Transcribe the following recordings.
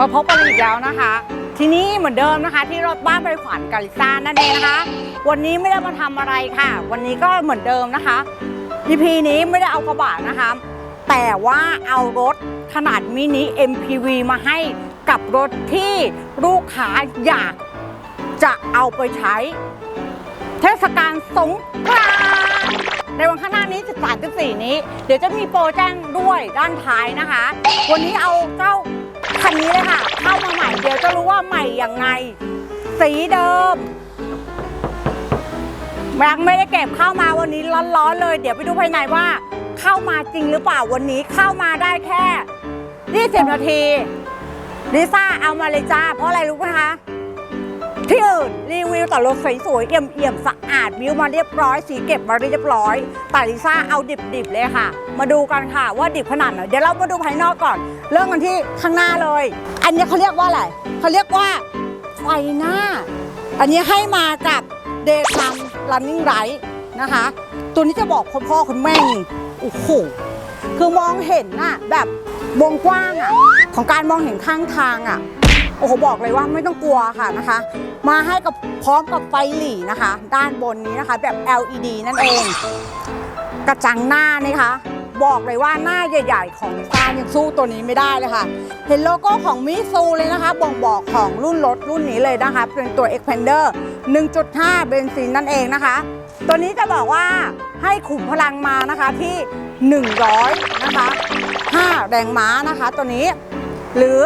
มาพบกันอีกแล้วนะคะ ทีนี้เหมือนเดิมนะคะที่รถบ้านบริขวัญกาลิซ่านั่นเองนะคะ วันนี้ไม่ได้มาทำอะไรค่ะ วันนี้ก็เหมือนเดิมนะคะ EP นี้ไม่ได้เอากระบะนะคะ แต่ว่าเอารถขนาดมินิ MPV มาให้กับรถที่ลูกค้าอยากจะเอาไปใช้ เทศกาลสงกรานต์ในวันข้างหน้านี้ 13 14 นี้ เดี๋ยวจะมีโปรแจ้งด้วยด้านท้ายนะคะ วันนี้เอาเจ้า คันนี้เลยค่ะ เข้ามาใหม่เดี๋ยวจะรู้ว่าใหม่ยังไง สีเดิมยังไม่ได้เก็บเข้ามาวันนี้ร้อนๆเลย เดี๋ยวไปดูภายในว่า เข้ามาจริงหรือเปล่าวันนี้เข้ามาได้แค่20นาทีลิซ่าเอามาเลยจ้าเพราะอะไรรู้ไหมคะ ที่อื่นรีวิวแต่รถสวยๆเอี่ยมๆสะอาดวิวมาเรียบร้อย สีเก็บมาเรียบร้อยแต่ลิซ่าเอาดิบๆเลยค่ะ มาดูกันค่ะว่าดิบขนาดไหนเดี๋ยวเรามาดูภายนอกก่อน เริ่มกันที่ข้างหน้าเลย อันนี้เขาเรียกว่าอะไรเขาเรียกว่าไฟหน้า อันนี้ให้มากับเดย์ทัมรันนิ่งไรนะคะ ตัวนี้จะบอกคุณพ่อคุณแม่โอ้โหคือมองเห็นน่ะแบบวงกว้างอะของการมองเห็นข้างทางอะ โอ้โหบอกเลยว่าไม่ต้องกลัวค่ะนะคะ มาให้กับพร้อมกับไฟหลีนะคะ ด้านบนนี้นะคะ แบบ LED นั่นเอง กระจังหน้านี่คะ บอกเลยว่าหน้าใหญ่ ๆ ของนิสานยังสู้ตัวนี้ไม่ได้เลยค่ะ เห็นโลโก้ของมิซูเลยนะคะ บ่งบอกของรุ่นรถรุ่นนี้เลยนะคะ เป็นตัว Expander 1.5 เบนซินนั่นเองนะคะ ตัวนี้จะบอกว่าให้ขุมพลังมานะคะที่ 100 นะคะ 5 แรงม้านะคะตัวนี้ หรือ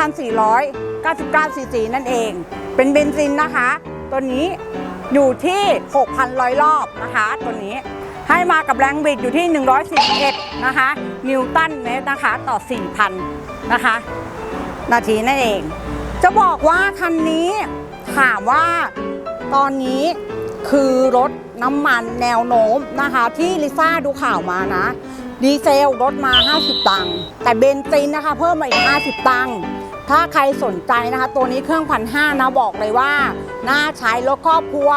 1,499ซีซีนั่นเอง เป็นเบนซินนะคะ ตัวนี้อยู่ที่ 6,100 รอบนะคะ ตัวนี้ให้มากับแรงบิดอยู่ที่ 141 นะคะ นิวตันเมตรนะคะ ต่อ 4,000 นะคะ นาทีนั่นเอง จะบอกว่าคันนี้ถามว่าตอนนี้คือรถน้ำมันแนวโน้มนะคะ ที่ลิซ่าดูข่าวมานะ ดีเซลลดมา 50 ตังค์แต่เบนซินนะคะ เพิ่มมาอีก 50 ตังค์ถ้าใครสนใจนะคะ ตัวนี้เครื่องพันห้านะบอกเลยว่า น่าใช้รถครอบครัว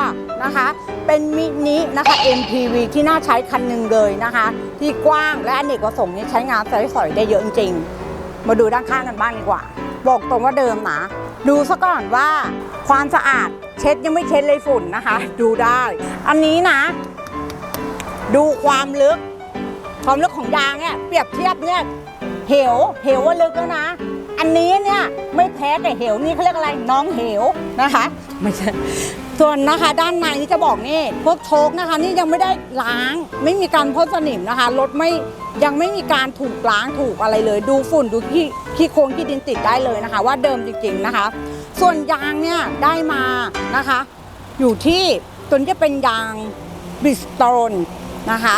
นะคะ เป็นมินินะคะ MPV ที่น่าใช้คันหนึ่งเลยนะคะ ที่กว้างและอเนกประสงค์นี่ใช้งานใช้สอยได้เยอะจริงๆมาดูด้านข้างกันบ้างดีกว่า บอกตรงว่าเดิมนะดูซะก่อนว่าความสะอาดเช็ดยังไม่เช็ดเลยฝุ่นนะคะ ดูได้ อันนี้นะ ดูความลึก ความลึกของยางเนี่ยเปรียบเทียบเนี่ยเหวเหวว่าลึกแล้วนะ อันนี้เนี่ยไม่แพ้แต่เหวนี่เขาเรียกอะไรน้องเหวนะคะไม่ใช่ส่วนนะคะ ด้านในนี่จะบอกนี่พวกโชคนะคะ นี่ยังไม่ได้ล้าง ไม่มีการพ่นสนิมนะคะรถไม่ยังไม่มีการถูกล้างถูกอะไรเลย ดูฝุ่นดูขี้ขี้โคลนขี้ดินติดได้เลยนะคะ ว่าเดิมจริงๆนะคะ ส่วนยางเนี่ยได้มานะคะ อยู่ที่ตัวนี้จะเป็นยางบิสโตนนะคะ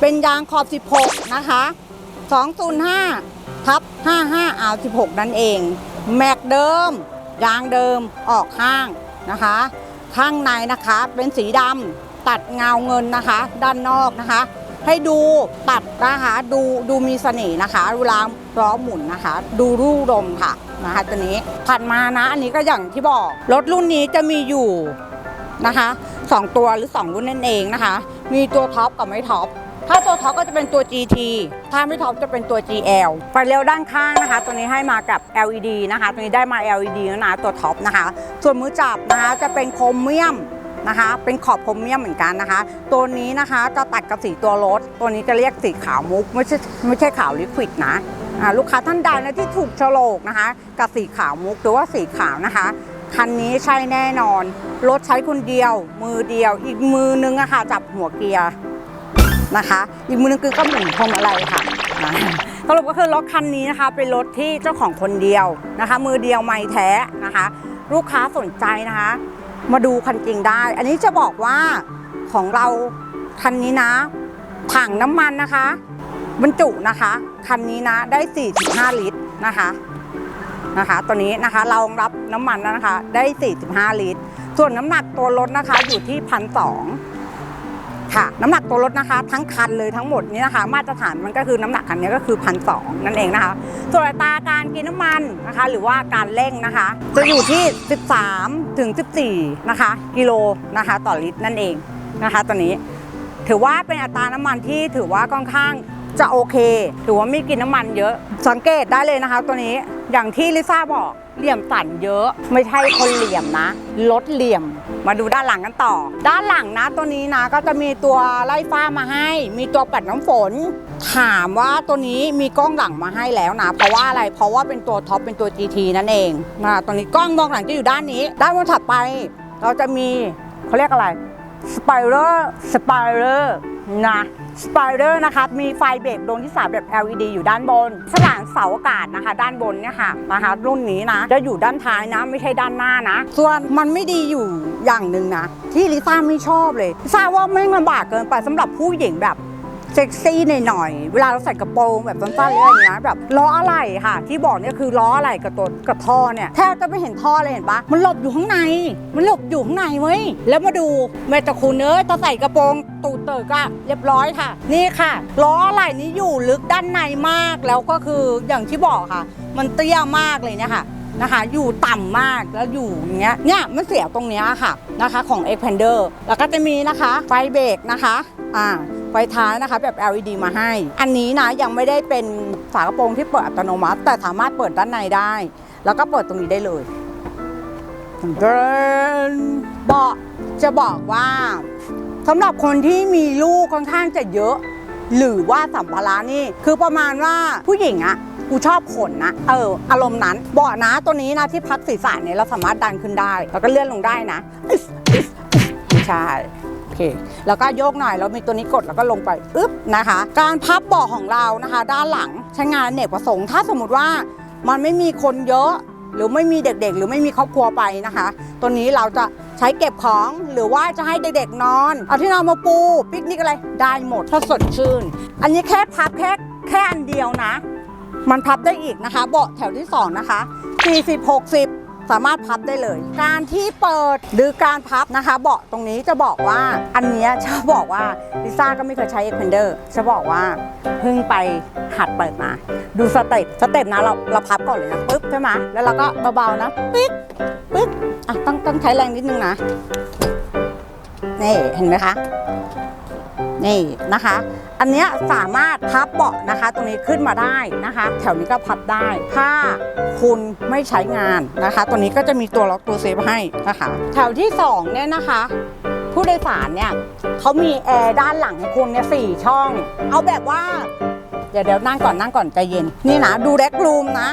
เป็นยางขอบ 16 นะคะ 205 ทับ 55อา16 นั่นเอง แม็กเดิม ยางเดิมออกข้างนะคะ ข้างในนะคะเป็นสีดำตัดเงาเงินนะคะ ด้านนอกนะคะ ให้ดูตัดนะคะดูดูมีเสน่ห์นะคะเวลาล้อหมุนนะคะ ดูรูลมค่ะนะคะตัวนี้ถัดมานะ อันนี้ก็อย่างที่บอก รถรุ่นนี้จะมีอยู่นะคะสองตัวหรือ 2 รุ่นนั่นเองนะคะ มีตัวท็อปกับไม่ท็อป ถ้าตัวท็อปก็จะเป็นตัว GT ถ้าไม่ท็อปจะเป็นตัว GL ไฟเลี้ยวด้านข้างนะคะ ตัวนี้ให้มากับ LED นะคะ ตัวนี้ได้มา LED แล้วนะตัวท็อปนะคะ ส่วนมือจับนะคะจะเป็นโครเมียมนะคะ เป็นขอบโครเมียมเหมือนกันนะคะ ตัวนี้นะคะจะตัดกับสีตัวรถ ตัวนี้จะเรียกสีขาวมุกไม่ใช่ไม่ใช่ขาวลิควิดนะลูกค้าท่านใดนะที่ถูกโฉลกนะคะ กับสีขาวมุกหรือว่าสีขาวนะคะคันนี้ใช่แน่นอน รถใช้คนเดียว มือเดียวอีกมือนึงอะค่ะจับหัวเกียร์ นะคะ อีกมือนึงคือก็หมุนพวงมาลัยค่ะนะสรุปก็คือรถคันนี้นะคะ เป็นรถที่เจ้าของคนเดียวนะคะ มือเดียวไม่แท้นะคะ ลูกค้าสนใจนะคะ มาดูคันจริงได้ อันนี้จะบอกว่าของเราคันนี้นะ ถังน้ำมันนะคะ บรรจุนะคะคันนี้นะได้ 45 ลิตรนะคะนะคะ ตัวนี้นะคะเรารับน้ำมันแล้วนะคะ ได้ 45 ลิตร ส่วนน้ำหนักตัวรถนะคะอยู่ที่พันสอง ค่ะ น้ำหนักตัวรถนะคะ ทั้งคันเลยทั้งหมดนี้นะคะ มาตรฐานมันก็คือน้ำหนักคันนี้ก็คือพันสองนั่นเองนะคะ ส่วนอัตราการกินน้ำมันนะคะ หรือว่าการเร่งนะคะ จะอยู่ที่ 13ถึง14 นะคะ กิโลนะคะ ต่อลิตรนั่นเองนะคะตัวนี้ถือว่าเป็นอัตราน้ำมันที่ถือว่าค่อนข้างจะโอเค ถือว่าไม่กินน้ำมันเยอะสังเกตได้เลยนะคะ ตัวนี้อย่างที่ลิซ่าบอก เหลี่ยมสั่นเยอะ ไม่ใช่คนเหลี่ยมนะลดเหลี่ยม มาดูด้านหลังกันต่อ ด้านหลังนะตัวนี้นะก็จะมีตัวไล่ฟ้ามาให้ มีตัวปัดน้ำฝน ถามว่าตัวนี้มีกล้องหลังมาให้แล้วนะ เพราะว่าอะไรเพราะว่าเป็นตัวท็อปเป็นตัว GT นั่นเองนะตัวนี้กล้องมองหลังจะอยู่ด้านนี้ ด้านบนถัดไป เราจะมีเขาเรียกอะไรสไปเ e อร์สไปเ e อร์ นะสไปเลอร์นะคะมีไฟเบรกดวงที่ 3 แบบ LED อยู่ด้านบน สว่างเสาอากาศนะคะ ด้านบนเนี่ยค่ะนะคะรุ่นนี้นะ จะอยู่ด้านท้ายนะ ไม่ใช่ด้านหน้านะ ส่วนมันไม่ดีอยู่อย่างหนึ่งนะ ที่ลิซ่าไม่ชอบเลยลิซ่าว่าไม่ลำบากเกินไปสำหรับผู้หญิงแบบ เซ็กซี่หน่อยๆเวลาเราใส่กระโปรงแบบสั้นๆเลยอย่างเงี้ยแบบล้ออะไรค่ะ ที่บอกเนี่ยคือล้ออะไรกับตัวกับท่อเนี่ยแทบจะไม่เห็นท่อเลยเห็นปะมันหลบอยู่ข้างใน มันหลบอยู่ข้างในเว้ยแล้วมาดูแม่ตะคุณเอ้ยตาใส่กระโปรงตูดเติกอะเรียบร้อยค่ะ นี่ค่ะล้ออะไรนี้อยู่ลึกด้านในมากแล้วก็คืออย่างที่บอกค่ะ มันเตี้ยมากเลยเนี่ยค่ะนะคะอยู่ต่ำมากแล้วอยู่อย่างเงี้ยเนี่ยมันเสียตรงเนี้ยค่ะนะคะของ e x p a n d e r แล้วก็จะมีนะคะไฟเบรกนะคะอ่า ไฟท้ายนะคะแบบ LED มาให้ อันนี้นะยังไม่ได้เป็นฝากระโปรงที่เปิดอัตโนมัติ แต่สามารถเปิดด้านในได้ แล้วก็เปิดตรงนี้ได้เลยเดินเบาะจะบอกว่าสำหรับคนที่มีลูกค่อนข้างจะเยอะ หรือว่าสัมภาระนี่ คือประมาณว่าผู้หญิงอะกูชอบขนนะ เออ อารมณ์นั้น เบาะนะตัวนี้นะที่พักศีรษะเนี่ยเราสามารถดันขึ้นได้ แล้วก็เลื่อนลงได้นะไม่ใช่ เค แล้วก็โยกหน่อยแล้วมีตัวนี้กดแล้วก็ลงไปอึ๊บนะคะ การพับเบาะของเรานะคะ ด้านหลังใช้งานเนกประสงค์ถ้าสมมติว่ามันไม่มีคนเยอะหรือไม่มีเด็กๆ หรือไม่มีครอบครัวไปนะคะ ตัวนี้เราจะใช้เก็บของหรือว่าจะให้เด็กๆนอน เอาที่นอนมาปูปิกนิกอะไรได้หมดถ้าสดชื่น อันนี้แค่พับแค่แค่อันเดียวนะ มันพับได้อีกนะคะ เบาะแถวที่ 2 นะคะ 40 60 สามารถพับได้เลย การที่เปิดหรือการพับนะคะ เบาะตรงนี้จะบอกว่าอันนี้จะบอกว่าลิซ่าก็ไม่เคยใช้ Expander จะบอกว่าเพิ่งไปหัดเปิดมา ดูสเต็ปสเต็ปนะเราเราพับก่อนเลยนะปึ๊บใช่ไหมแล้วเราก็เบาๆนะปึ๊บปึ๊บอะต้องต้องใช้แรงนิดนึงนะนี่เห็นไหมคะ นี่นะคะ อันเนี้ยสามารถพับเบาะนะคะ ตรงนี้ขึ้นมาได้นะคะ แถวนี้ก็พับได้ ถ้าคุณไม่ใช้งานนะคะ ตัวนี้ก็จะมีตัวล็อกตัวเซฟให้นะคะ แถวที่สองเนี่ยนะคะ ผู้โดยสารเนี่ยเขามีแอร์ด้านหลังให้คุณเนี่ยสี่ช่อง เอาแบบว่า เดี๋ยวเดี๋ยวนั่งก่อนนั่งก่อนใจเย็น นี่นะดูแร็กรูมนะ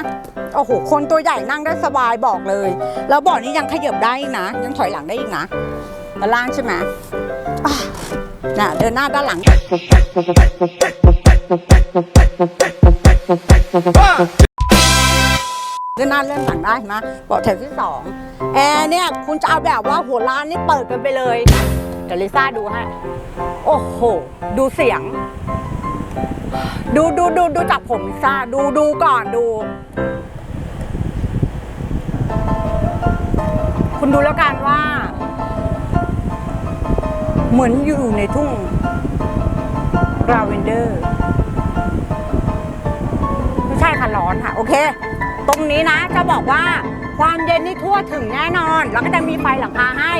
โอ้โห คนตัวใหญ่นั่งได้สบายบอกเลย แล้วเบาะนี้ยังขยับได้นะ ยังถอยหลังได้อีกนะด้านล่างใช่ไหมอะ นะเดินหน้าด้านหลังเลื่นหน้าเลื่อนหลังได้นะเบาะแถวที่สองแอร์เนี่ย คุณจะเอาแบบว่าหัวร้านนี่เปิดกันไปเลยเดี๋ยวลิซ่าดูให้โอ้โห ดูเสียง ดูดูดูดูจากผมลิซ่า ดูดูก่อนดู คุณดูแล้วกันว่า เหมือนอยู่ในทุ่งราเวนเดอร์ ไม่ใช่ค่ะร้อนค่ะ โอเค ตรงนี้นะจะบอกว่าความเย็นนี่ทั่วถึงแน่นอน แล้วก็จะมีไฟหลังคาให้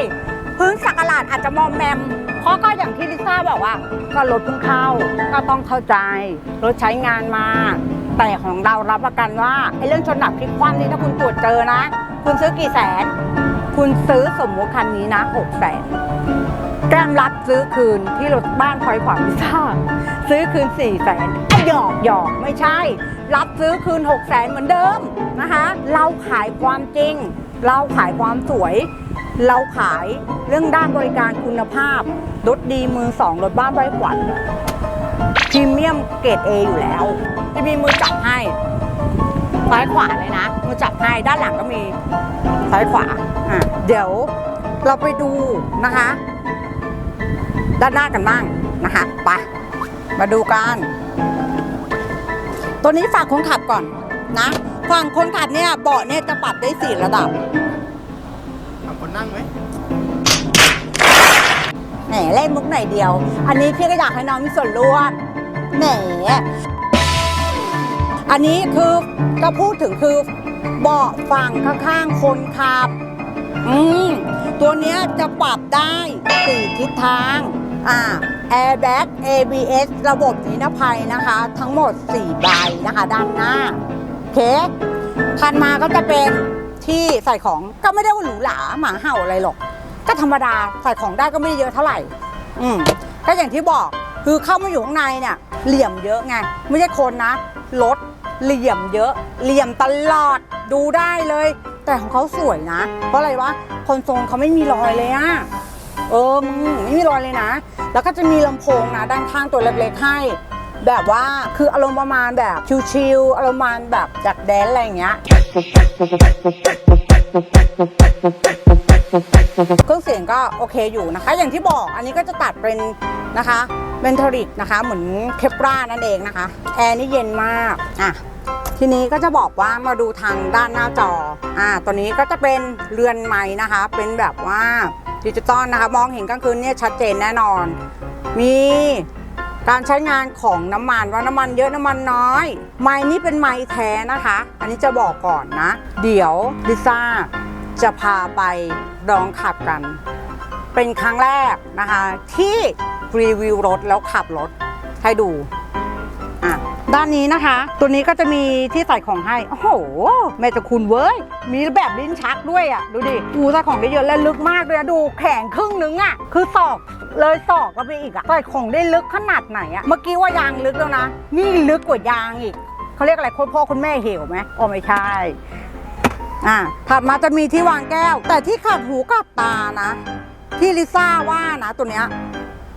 พื้นสักหลาดอาจจะมอมแมม เพราะก็อย่างที่ลิซ่าบอกว่า ก็รถเพิ่งเข้า ก็ต้องเข้าใจ รถใช้งานมา แต่ของเรารับประกันว่าไอ้เรื่องชนดับพลิกคว่ำนี่ถ้าคุณตรวจเจอนะ คุณซื้อกี่แสน คุณซื้อสมมติคันนี้นะหกแสน ก้มรับซื้อคืนที่รถบ้านพลอยขวางพิซซ่าซื้อคืน4ี่แสนหยอกหยอกไม่ใช่ รับซื้อคืน6กแสนเหมือนเดิมนะคะเราขายความจริง เราขายความสวย เราขายเรื่องด้านบริการคุณภาพรถดีมือสองรถบ้านไร้ขวัญพรีเมียมเกรด A อยู่แล้วจะมีมือจับให้ซ้ายขวาเลยนะมือจับให้ด้านหลังก็มีซ้ายขวาอะเดี๋ยวเราไปดูนะคะ ด้านหน้ากันบ้างนะคะไปมาดูกัน ตัวนี้ฝากคนขับก่อนนะฝั่งคนขับเนี่ยเบาะเนี่ยจะปรับได้สี่ระดับเอาคนนั่งไหมแหมเล่นมุกไหนเดียว อันนี้พี่ก็อยากให้น้องมีส่วนร่วมแหมอันนี้คือก็พูดถึงคือเบาะฝั่งข้างๆคนขับ อืมตัวเนี้ยจะปรับได้สี่ทิศทาง อ่า airbag ABS ระบบนิรภัยนะคะ ทั้งหมด 4 ใบนะคะ ด้านหน้าโอเคถัดมาก็จะเป็นที่ใส่ของก็ไม่ได้ว่าหรูหราหมาเห่าอะไรหรอก ก็ธรรมดาใส่ของได้ก็ไม่ได้เยอะเท่าไหร่ อืมก็อย่างที่บอกคือเข้ามาอยู่ข้างในเนี่ยเหลี่ยมเยอะไง ไม่ใช่คนนะรถเหลี่ยมเยอะ เหลี่ยมตลอดดูได้เลย แต่ของเขาสวยนะ เพราะอะไรวะคอนโซลเขาไม่มีรอยเลยอะ เออมึงไม่มีรอยเลยนะ แล้วก็จะมีลำโพงนะด้านข้างตัวเล็กๆให้ แบบว่าคืออารมณ์ประมาณแบบชิลๆอารมณ์ประมาณแบบจากแดนอะไรอย่างเงี้ย เครื่องเสียงก็โอเคอยู่นะคะ อย่างที่บอกอันนี้ก็จะตัดเป็นนะคะเบนทริกนะคะ เหมือนเคปรานั่นเองนะคะ แอร์นี่เย็นมากอะทีนี้ก็จะบอกว่ามาดูทางด้านหน้าจออ่าตัวนี้ก็จะเป็นเรือนไม้นะคะ เป็นแบบว่าดิจิตอลนะคะ มองเห็นกลางคืนเนี่ยชัดเจนแน่นอน มีการใช้งานของน้ำมันว่าน้ำมันเยอะน้ำมันน้อย ไม้นี่เป็นไม้แท้นะคะ อันนี้จะบอกก่อนนะ เดี๋ยวลิซ่า จะพาไปลองขับกัน เป็นครั้งแรกนะคะ ที่รีวิวรถแล้วขับรถให้ดูอะด้านนี้นะคะ ตัวนี้ก็จะมีที่ใส่ของให้ โอ้โห แม่จะคุณเว้ย มีแบบลิ้นชักด้วยอะ ดูดิอูใส่ของได้เยอะและลึกมากเลยอะดูแข็งครึ่งนึงอะ คือศอกเลยศอกก็ไปอีกอะ ใส่ของได้ลึกขนาดไหนอะ เมื่อกี้ว่ายางลึกแล้วนะ นี่ลึกกว่ายางอีก เขาเรียกอะไรคุณพ่อคุณแม่เหวไหมอ๋อไม่ใช่ อะถัดมาจะมีที่วางแก้ว แต่ที่ขัดหูขัดตานะ ที่ลิซ่าว่านะตัวเนี้ย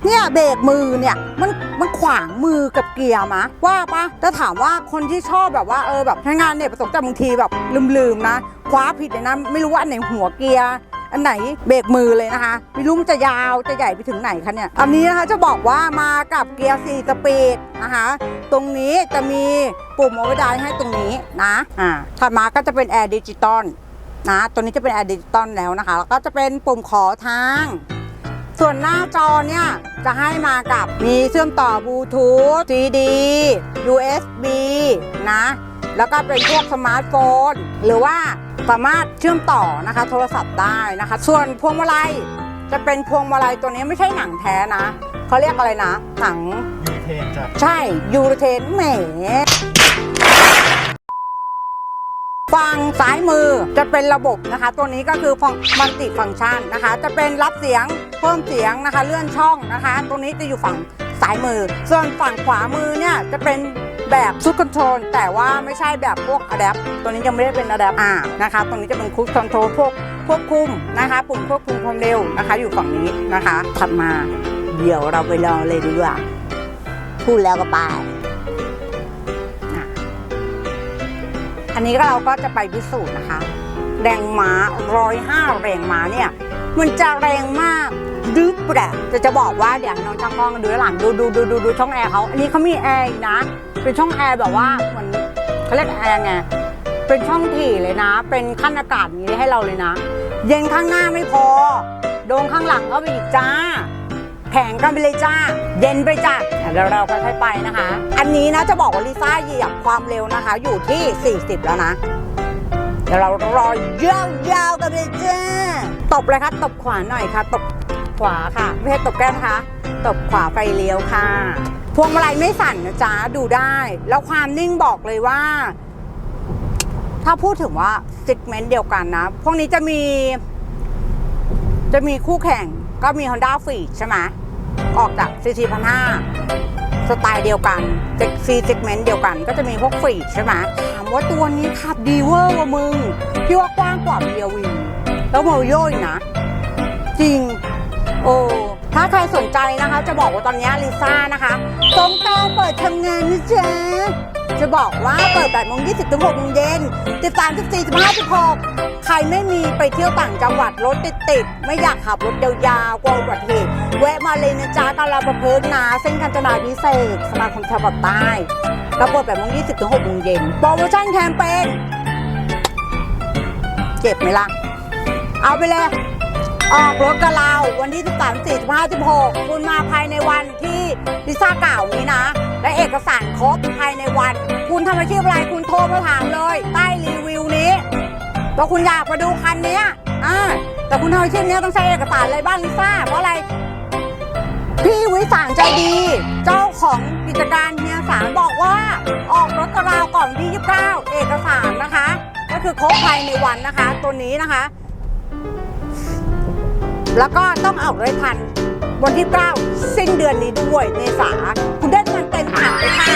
เนี่ยเบรกมือเนี่ยมันมันขวางมือกับเกียร์มะว่าปะจะถามว่าคนที่ชอบแบบว่าเออแบบใช้งานเนี่ยประสบกากบางทีแบบลืมๆนะคว้าผิดเลยนะไม่รู้ว่าอันไหนหัวเกียร์ อันไหนเบรกมือเลยนะคะไม่รู้มันจะยาวจะใหญ่ไปถึงไหนคะเนี่ยอันนี้นะคะจะบอกว่ามากับเกียร์4สปีดนะคะตรงนี้จะมีปุ่มโอเวอร์ไดให้ตรงนี้นะอ่าถัดมาก็จะเป็นแอร์ดิจิตอลนะตัวนี้จะเป็นแอร์ดิจิตอลแล้วนะคะแล้วก็จะเป็นปุ่มขอทาง ส่วนหน้าจอเนี่ยจะให้มากับมีเชื่อมต่อบลูทูธ CD USB นะ แล้วก็เป็นพวกสมาร์ทโฟน หรือว่าสามารถเชื่อมต่อนะคะโทรศัพท์ได้นะคะ ส่วนพวงมาลัยจะเป็นพวงมาลัยตัวนี้ไม่ใช่หนังแท้นะเขาเรียกอะไรนะ หนังยูเทนจ้ะใช่ยูเทนแหมฝั่งซ้ายมือจะเป็นระบบนะคะ ตัวนี้ก็คือมัลติฟังก์ชันนะคะ จะเป็นรับเสียงเพิ่มเสียงนะคะ เลื่อนช่องนะคะตรงนี้จะอยู่ฝั่งซ้ายมือ ส่วนฝั่งขวามือเนี่ยจะเป็น แบบชุดคอนโทรลแต่ว่าไม่ใช่แบบพวกอะแดปตัวนี้ยังไม่ได้เป็นอะแดปอ่านะคะตรงนี้จะเป็นคุชคอนโทรลพวกควบคุมนะคะ ปุ่มควบคุมความเร็วนะคะ อยู่ฝั่งนี้นะคะถัดมาเดี๋ยวเราไปลองเลยดีกว่าพูดแล้วก็ไปอะอันนี้ก็เราก็จะไปพิสูจน์นะคะ แรงม้าร้อยห้าแรงม้าเนี่ย มันจะแรงมาก หรือเปล่าจะจะบอกว่าเดี๋ยวให้น้องช่างกล้องดูด้านหลังดูดูดูดูดูช่องแอร์เขาอันนี้เขามีแอร์อีกนะ เป็นช่องแอร์แบบว่าเหมือนเขาเรียกแอร์ไงเป็นช่องถี่เลยนะ เป็นขั้นอากาศนี้ให้เราเลยนะ เย็นข้างหน้าไม่พอ โดงข้างหลังก็ไปอีกจ้าแข่งกันไปเลยจ้า เย็นไปจ้าเดี๋ยวเราค่อยๆไปนะคะ อันนี้นะจะบอกว่าลิซ่าเหยียบความเร็วนะคะ อยู่ที่ 40 แล้วนะเดี๋ยวเรารอยาวๆกันเลยจ้าตบเลยค่ะตบขวาหน่อยค่ะตบ ขวาค่ะไม่ใช่ตบแก้มนะคะ ตบขวาไฟเลี้ยวค่ะ พวงมาลัยไม่สั่นนะจ๊ะดูได้ แล้วความนิ่งบอกเลยว่า ถ้าพูดถึงว่าซิกเมนต์เดียวกันนะ พวกนี้จะมี จะมีคู่แข่งก็มี Honda f e e d ใช่ไหมออกจาก CC 1 5สไตล์เดียวกันเซ็กซีเซกเมนต์เดียวกัน ก็จะมีพวกฟีดใช่ไหมถามว่าตัวนี้ขับดีเวอร์ว่ะมึง พี่ว่ากว้างกว่า BRV แล้วมาโยอีกนะ จริง โอ้ถ้าใครสนใจนะคะ จะบอกว่าตอนนี้ลิซ่านะคะตรงตาเปิดทำงานนะจ๊ะจะบอกว่าเปิด8โมง20ถึง6โมงเย็น13 14 15 16 ใครไม่มีไปเที่ยวต่างจังหวัดรถติดติดๆไม่อยากขับรถยาวๆกลัวอุบัติเหตุแวะมาเลยนะจ๊ะกาลาประเพฤกษ์นา เส้นกาญจนาพิเศษสมาคมชาวปากใต้เราเปิด8โมง20ถึง6โมงเย็นโปรโมชั่นแคมเปญเจ็บไหมล่ะ เอาไปเลย ออกรถกับเราวันที่ 13 4 5 16 คุณมาภายในวันที่ลิซ่ากล่าวนี้นะ และเอกสารครบภายในวัน คุณทำอาชีพอะไรคุณโทรมาถามเลย ใต้รีวิวนี้ว่าคุณอยากมาดูคันนี้อ่าแต่คุณทำอาชีพนี้ต้องใช้เอกสารอะไรบ้างลิซ่าเพราะอะไร พี่วิสารใจดี เจ้าของกิจการเฮียสารบอกว่า ออกรถกับเราก่อนที่ 29 เอกสารนะคะ ก็คือครบภายในวันนะคะ ตัวนี้นะคะ แล้วก็ต้องเอาเลยทันวันที่ 9 สิ้นเดือนนี้ด้วยเมษาคุณได้มันเต็มถังเลยค่ะ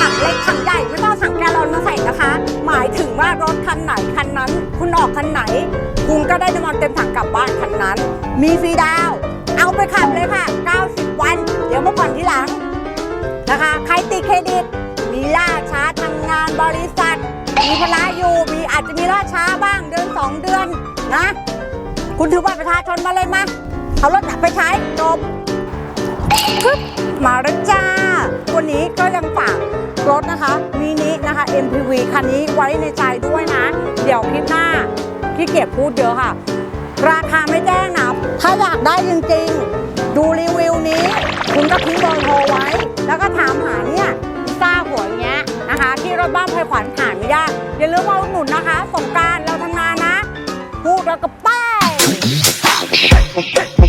ถังเล็กถังใหญ่ไม่ต้องสั่งแกลลอนมาใส่นะคะ หมายถึงว่ารถคันไหนคันนั้น คุณออกคันไหน คุณก็ได้น้ำมันเต็มถังกลับบ้านคันนั้น มีฟรีดาว เอาไปขับเลยค่ะ 90 วัน เดี๋ยวมาผ่อนที่หลังนะคะใครติดเครดิต มีล่าช้าทำงานบริษัท มีภาระอยู่มีอาจจะมีล่าช้าบ้างเดือน2 เดือนนะ คุณถือบัตรประชาชนมาเลยมา เอารถไปใช้จบปึ๊บมาแล้วจ้า วันนี้ก็ยังฝากรถนะคะมินินะคะ MPV คันนี้ไว้ในใจด้วยนะ เดี๋ยวคลิปหน้าที่เกียจพูดเยอะค่ะ ราคาไม่แจ้งนะ ถ้าอยากได้จริงๆ ดูรีวิวนี้ คุณก็ทิ้งเบอร์โทรไว้ แล้วก็ถามหาเนี่ยซ่าหัวเงี้ยนะคะ ที่รถบ้านไพขวัญหาไม่ยากอย่าลืมมาอุดหนุนนะคะ สงการเราร Thank you.